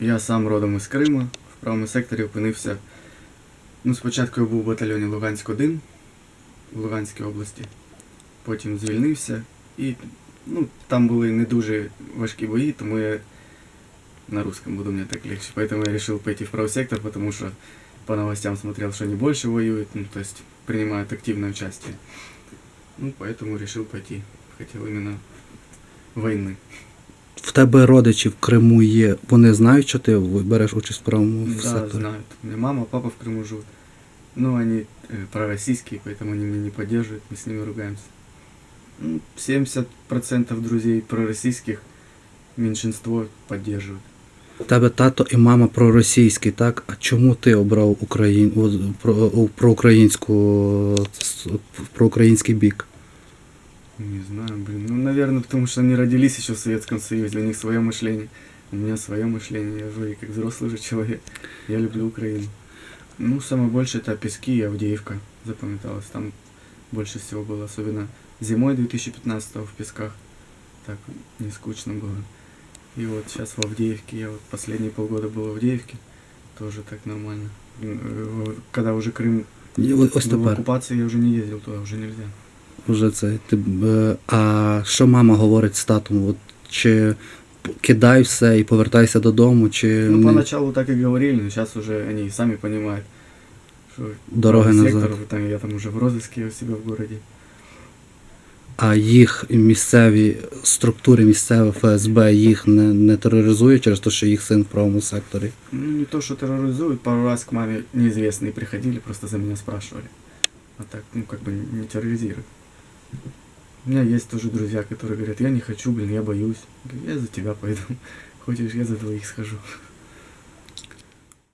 Я сам родом із Криму, в правому секторі опинився. Ну, спочатку я був у батальйоні Луганськ-1 в Луганській області. Потім звільнився і ну, там були не дуже важкі бої, тому я на русском буду, мне так легче. Поэтому я решил пойти в правый сектор, потому что по новостям смотрел, что они больше воюют, ну, то есть принимают активное участие. Ну, поэтому решил пойти. Хотел именно войны. В тебе родичі в Криму є. Вони знають, що ти береш участь в правому да, секторі? знают. У меня мама, папа в Крыму живут. Ну, они э, пророссийские, поэтому они меня не поддерживают, мы с ними ругаемся. Ну, 70% друзей пророссийских, меньшинство поддерживают. В тебе тато і мама проросійські, так? А чому ти обрав Україн... о, про, о, проукраїнську с- проукраїнський бік? Не знаю, блин. Ну, наверное, потому что они родились еще в Советском Союзе, у них свое мышление. У меня свое мышление, я же как взрослый же человек. Я люблю Украину. Ну, самое больше это Пески и Авдеевка запомнилось. Там больше всего было, особенно зимой 2015 в Песках. Так не скучно было. И вот сейчас в Авдеевке, я вот последние полгода был в Авдеевке, тоже так нормально. Э, Когда уже Крым был в оккупации, я уже не ездил туда, уже нельзя. Вже це. Ти, е, а що мама говорить з татом? От, чи п- кидай все і повертайся додому, чи Ну, не- поначалу так и говорили, но сейчас уже они сами понимают, что Дороги правый назад. сектор, там, я там уже в розыске у себя в городе. а їх місцеві структури місцеве ФСБ їх не, не тероризує через те, що їх син в правому секторі? Ну, не то, что терроризуют, пару раз к маме неизвестные приходили, просто за меня спрашивали. А так, ну, как бы не терроризируют. У меня есть тоже друзья, которые говорят, я не хочу, блин, я боюсь. Я за тебя пойду. Хочешь, я за двоих схожу.